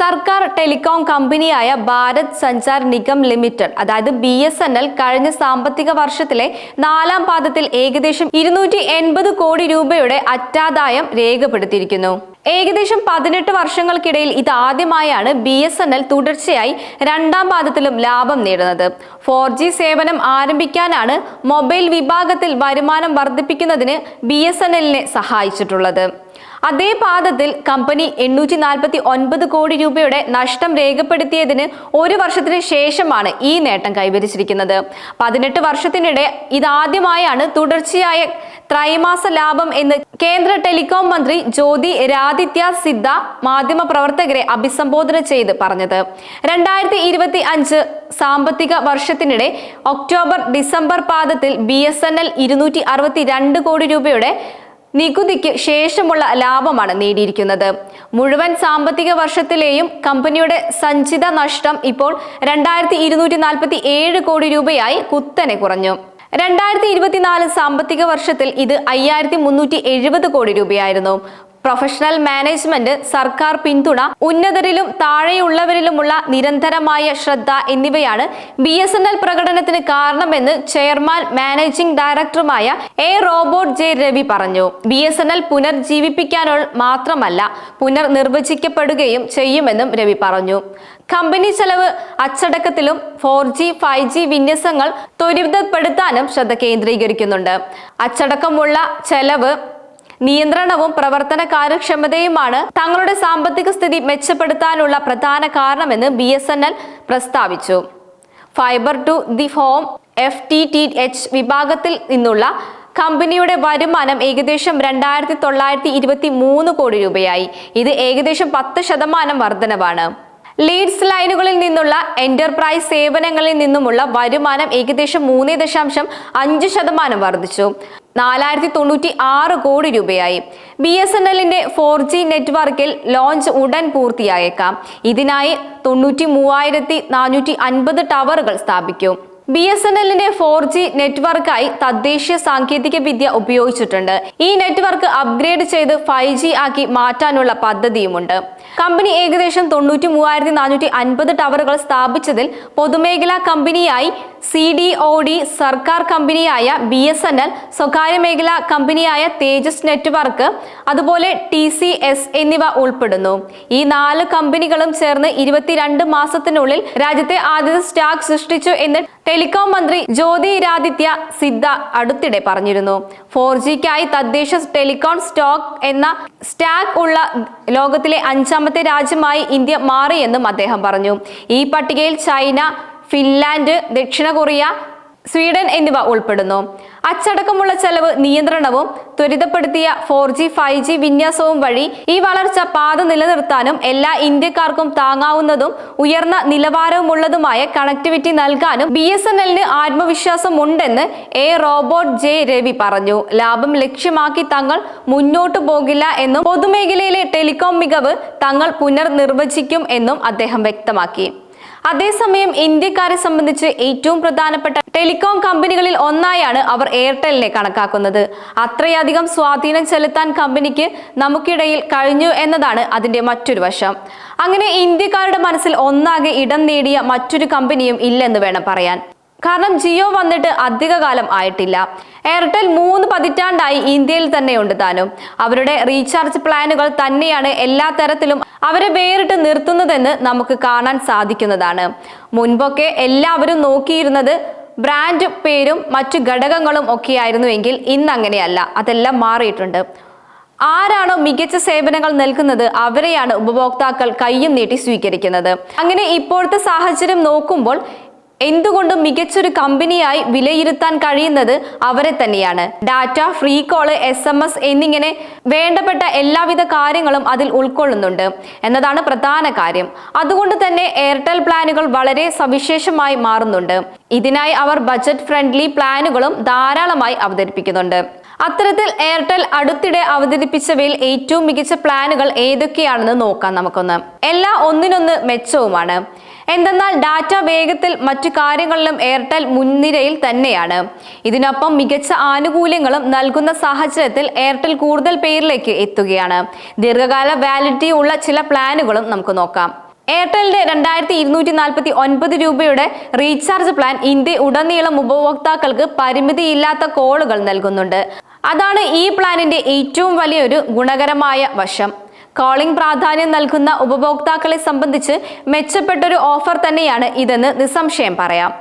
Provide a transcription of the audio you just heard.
സർക്കാർ ടെലികോം കമ്പനിയായ ഭാരത് സഞ്ചാർ നിഗം ലിമിറ്റഡ് അതായത് ബി എസ് എൻ എൽ കഴിഞ്ഞ സാമ്പത്തിക വർഷത്തിലെ നാലാം പാദത്തിൽ ഏകദേശം ഇരുന്നൂറ്റി എൺപത് കോടി രൂപയുടെ അറ്റാദായം രേഖപ്പെടുത്തിയിരിക്കുന്നു. ഏകദേശം പതിനെട്ട് വർഷങ്ങൾക്കിടയിൽ ഇതാദ്യമായാണ് ബി എസ് എൻ എൽ തുടർച്ചയായി രണ്ടാം പാദത്തിലും ലാഭം നേടുന്നത്. ഫോർ ജി സേവനം ആരംഭിക്കാനാണ് മൊബൈൽ വിഭാഗത്തിൽ വരുമാനം വർദ്ധിപ്പിക്കുന്നതിന് ബി എസ് എൻ എല്ലിനെ സഹായിച്ചിട്ടുള്ളത്. അതേ പാദത്തിൽ കമ്പനി എണ്ണൂറ്റി നാൽപ്പത്തി ഒൻപത് കോടി രൂപയുടെ നഷ്ടം രേഖപ്പെടുത്തിയതിന് ഒരു വർഷത്തിന് ശേഷമാണ് ഈ നേട്ടം കൈവരിച്ചിരിക്കുന്നത്. പതിനെട്ട് വർഷത്തിനിടെ ഇതാദ്യമായാണ് തുടർച്ചയായ ത്രൈമാസ ലാഭം എന്ന് കേന്ദ്ര ടെലികോം മന്ത്രി ജ്യോതി രാദിത്യ സിദ്ധ മാധ്യമപ്രവർത്തകരെ അഭിസംബോധന ചെയ്ത് പറഞ്ഞത്. രണ്ടായിരത്തി ഇരുപത്തി അഞ്ച് സാമ്പത്തിക വർഷത്തിനിടെ ഒക്ടോബർ ഡിസംബർ പാദത്തിൽ ബി എസ് എൻ എൽ ഇരുന്നൂറ്റി അറുപത്തി രണ്ട് കോടി രൂപയുടെ നികുതിക്ക് ശേഷമുള്ള ലാഭമാണ് നേടിയിരിക്കുന്നത്. മുഴുവൻ സാമ്പത്തിക വർഷത്തിലെയും കമ്പനിയുടെ സഞ്ചിത നഷ്ടം ഇപ്പോൾ രണ്ടായിരത്തി ഇരുന്നൂറ്റി നാൽപ്പത്തി ഏഴ് കോടി രൂപയായി കുത്തനെ കുറഞ്ഞു. രണ്ടായിരത്തി ഇരുപത്തിനാല് സാമ്പത്തിക വർഷത്തിൽ ഇത് അയ്യായിരത്തി മുന്നൂറ്റി എഴുപത് കോടി രൂപയായിരുന്നു. പ്രൊഫഷണൽ മാനേജ്മെന്റ് സർക്കാർ പിന്തുണ ഉന്നതരിലും താഴെയുള്ളവരിലുമുള്ള നിരന്തരമായ ശ്രദ്ധ എന്നിവയാണ് ബി എസ് എൻ എൽ പ്രകടനത്തിന് കാരണമെന്ന് ചെയർമാൻ മാനേജിംഗ് ഡയറക്ടറുമായ എ റോബോട്ട് ജെ രവി പറഞ്ഞു. ബി എസ് എൻ എൽ പുനർജീവിപ്പിക്കാനുള്ള മാത്രമല്ല പുനർനിർവചിക്കപ്പെടുകയും ചെയ്യുമെന്നും രവി പറഞ്ഞു. കമ്പനി ചെലവ് അച്ചടക്കത്തിലും ഫോർ ജി ഫൈവ് ജി വിന്യസങ്ങൾ ത്വരിതപ്പെടുത്താനും ശ്രദ്ധ കേന്ദ്രീകരിക്കുന്നുണ്ട്. അച്ചടക്കമുള്ള ചെലവ് നിയന്ത്രണവും പ്രവർത്തന കാര്യക്ഷമതയുമാണ് തങ്ങളുടെ സാമ്പത്തിക സ്ഥിതി മെച്ചപ്പെടുത്താനുള്ള പ്രധാന കാരണമെന്ന് ബി എസ് എൻ എൽ പ്രസ്താവിച്ചു. Fibre to the home F T T H വിഭാഗത്തിൽ നിന്നുള്ള കമ്പനിയുടെ വരുമാനം ഏകദേശം രണ്ടായിരത്തി തൊള്ളായിരത്തി ഇരുപത്തി മൂന്ന് കോടി രൂപയായി. ഇത് ഏകദേശം പത്ത് ശതമാനം വർധനവാണ്. ലീഡ്സ് ലൈനുകളിൽ നിന്നുള്ള എന്റർപ്രൈസ് സേവനങ്ങളിൽ നിന്നുമുള്ള വരുമാനം ഏകദേശം മൂന്ന് ദശാംശം അഞ്ച് ശതമാനം വർദ്ധിച്ചു നാലായിരത്തി തൊണ്ണൂറ്റി ആറ് കോടി രൂപയായി. ബി എസ് എൻ എല്ലിന്റെ ഫോർ ജി നെറ്റ്വർക്കിൽ ലോഞ്ച് ഉടൻ പൂർത്തിയായേക്കാം. ഇതിനായി തൊണ്ണൂറ്റി മൂവായിരത്തി നാനൂറ്റി അൻപത് ടവറുകൾ സ്ഥാപിക്കും. ബി എസ് എൻ എല്ലിന്റെ ഫോർ ജി നെറ്റ്വർക്കായി തദ്ദേശീയ സാങ്കേതിക വിദ്യ ഉപയോഗിച്ചിട്ടുണ്ട്. ഈ നെറ്റ്വർക്ക് അപ്ഗ്രേഡ് ചെയ്ത് ഫൈവ് ജി ആക്കി മാറ്റാനുള്ള പദ്ധതിയുമുണ്ട്. കമ്പനി ഏകദേശം തൊണ്ണൂറ്റി മൂവായിരത്തി നാനൂറ്റി അൻപത് ടവറുകൾ സ്ഥാപിച്ചതിൽ പൊതുമേഖലാ കമ്പനിയായി സി ഡി ഒ ഡി സർക്കാർ കമ്പനിയായ ബി എസ് എൻ എൽ സ്വകാര്യ മേഖലാ കമ്പനിയായ തേജസ് നെറ്റ്വർക്ക് അതുപോലെ ടി സി എസ് എന്നിവ ഉൾപ്പെടുന്നു. ഈ നാല് കമ്പനികളും ചേർന്ന് ഇരുപത്തിരണ്ട് മാസത്തിനുള്ളിൽ രാജ്യത്തെ ആദ്യത്തെ സ്റ്റാക്ക് സൃഷ്ടിച്ചു എന്ന് ടെലികോം മന്ത്രി ജ്യോതിരാദിത്യ സിദ്ധ അടുത്തിടെ പറഞ്ഞിരുന്നു. ഫോർ ജിക്കായി തദ്ദേശ ടെലികോം സ്റ്റോക്ക് എന്ന സ്റ്റാക്ക് ഉള്ള ലോകത്തിലെ അഞ്ചാമത്തെ രാജ്യമായി ഇന്ത്യ മാറിയെന്നും അദ്ദേഹം പറഞ്ഞു. ഈ പട്ടികയിൽ ചൈന ഫിൻലാൻഡ് ദക്ഷിണ കൊറിയ സ്വീഡൻ എന്നിവ ഉൾപ്പെടുന്നു. അച്ചടക്കമുള്ള ചെലവ് നിയന്ത്രണവും ത്വരിതപ്പെടുത്തിയ ഫോർ ജി ഫൈവ് ജി വിന്യാസവും വഴി ഈ വളർച്ച പാത നിലനിർത്താനും എല്ലാ ഇന്ത്യക്കാർക്കും താങ്ങാവുന്നതും ഉയർന്ന നിലവാരവുമുള്ളതുമായ കണക്ടിവിറ്റി നൽകാനും ബി എസ് എൻ എല്ലിന് ആത്മവിശ്വാസം ഉണ്ടെന്ന് എ റോബോട്ട് ജെ രവി പറഞ്ഞു. ലാഭം ലക്ഷ്യമാക്കി തങ്ങൾ മുന്നോട്ടു പോകില്ല എന്നും പൊതുമേഖലയിലെ ടെലികോം മികവ് തങ്ങൾ പുനർനിർവചിക്കും എന്നും അദ്ദേഹം വ്യക്തമാക്കി. അതേസമയം ഇന്ത്യക്കാരെ സംബന്ധിച്ച് ഏറ്റവും പ്രധാനപ്പെട്ട ടെലികോം കമ്പനികളിൽ ഒന്നായാണ് അവർ എയർടെലിനെ കണക്കാക്കുന്നത്. അത്രയധികം സ്വാധീനം ചെലുത്താൻ കമ്പനിക്ക് നമുക്കിടയിൽ കഴിഞ്ഞു എന്നതാണ് അതിന്റെ മറ്റൊരു വശം. അങ്ങനെ ഇന്ത്യക്കാരുടെ മനസ്സിൽ ഒന്നാകെ ഇടം നേടിയ മറ്റൊരു കമ്പനിയും ഇല്ലെന്ന് വേണം പറയാൻ. കാരണം ജിയോ വന്നിട്ട് അധിക കാലം ആയിട്ടില്ല. എയർടെൽ മൂന്ന് പതിറ്റാണ്ടായി ഇന്ത്യയിൽ തന്നെയുണ്ട് താനും. അവരുടെ റീചാർജ് പ്ലാനുകൾ തന്നെയാണ് എല്ലാ തരത്തിലും അവരെ വേറിട്ട് നിർത്തുന്നതെന്ന് നമുക്ക് കാണാൻ സാധിക്കുന്നതാണ്. മുൻപൊക്കെ എല്ലാവരും നോക്കിയിരുന്നത് ബ്രാൻഡ് പേരും മറ്റു ഘടകങ്ങളും ഒക്കെയായിരുന്നുവെങ്കിൽ ഇന്ന് അങ്ങനെയല്ല അതെല്ലാം മാറിയിട്ടുണ്ട്. ആരാണോ മികച്ച സേവനങ്ങൾ നൽകുന്നത് അവരെയാണ് ഉപഭോക്താക്കൾ കയ്യും നീട്ടി സ്വീകരിക്കുന്നത്. അങ്ങനെ ഇപ്പോഴത്തെ സാഹചര്യം നോക്കുമ്പോൾ എന്തുകൊണ്ടും മികച്ചൊരു കമ്പനിയായി വിലയിരുത്താൻ കഴിയുന്നത് അവരെ തന്നെയാണ്. Data free call S M S എന്നിങ്ങനെ വേണ്ടപ്പെട്ട എല്ലാവിധ കാര്യങ്ങളും അതിൽ ഉൾക്കൊള്ളുന്നുണ്ട് എന്നതാണ് പ്രധാന കാര്യം. അതുകൊണ്ട് തന്നെ എയർടെൽ പ്ലാനുകൾ വളരെ സവിശേഷമായി മാറുന്നുണ്ട്. ഇതിനായി അവർ ബജറ്റ് ഫ്രണ്ട്ലി പ്ലാനുകളും ധാരാളമായി അവതരിപ്പിക്കുന്നുണ്ട്. അത്തരത്തിൽ എയർടെൽ അടുത്തിടെ അവതരിപ്പിച്ചവയിൽ ഏറ്റവും മികച്ച പ്ലാനുകൾ ഏതൊക്കെയാണെന്ന് നോക്കാം നമുക്കൊന്ന്. എല്ലാ ഒന്നിനൊന്ന് മെച്ചവുമാണ്. എന്തെന്നാൽ ഡാറ്റ വേഗത്തിൽ മറ്റു കാര്യങ്ങളിലും എയർടെൽ മുൻനിരയിൽ തന്നെയാണ്. ഇതിനൊപ്പം മികച്ച ആനുകൂല്യങ്ങളും നൽകുന്ന സാഹചര്യത്തിൽ എയർടെൽ കൂടുതൽ പേരിലേക്ക് എത്തുകയാണ്. ദീർഘകാല വാലിഡിറ്റി ഉള്ള ചില പ്ലാനുകളും നമുക്ക് നോക്കാം. എയർടെലിന്റെ രണ്ടായിരത്തി ഇരുന്നൂറ്റി നാൽപ്പത്തി ഒൻപത് രൂപയുടെ റീചാർജ് പ്ലാൻ ഇന്ത്യ ഉടനീളം ഉപഭോക്താക്കൾക്ക് പരിമിതിയില്ലാത്ത കോളുകൾ നൽകുന്നുണ്ട്. അതാണ് ഈ പ്ലാനിന്റെ ഏറ്റവും വലിയൊരു ഗുണകരമായ വശം. കോളിംഗ് പ്രാധാന്യം നൽകുന്ന ഉപഭോക്താക്കളെ സംബന്ധിച്ച് മെച്ചപ്പെട്ടൊരു ഓഫർ തന്നെയാണ് ഇതെന്ന് നിസ്സംശയം പറയാം.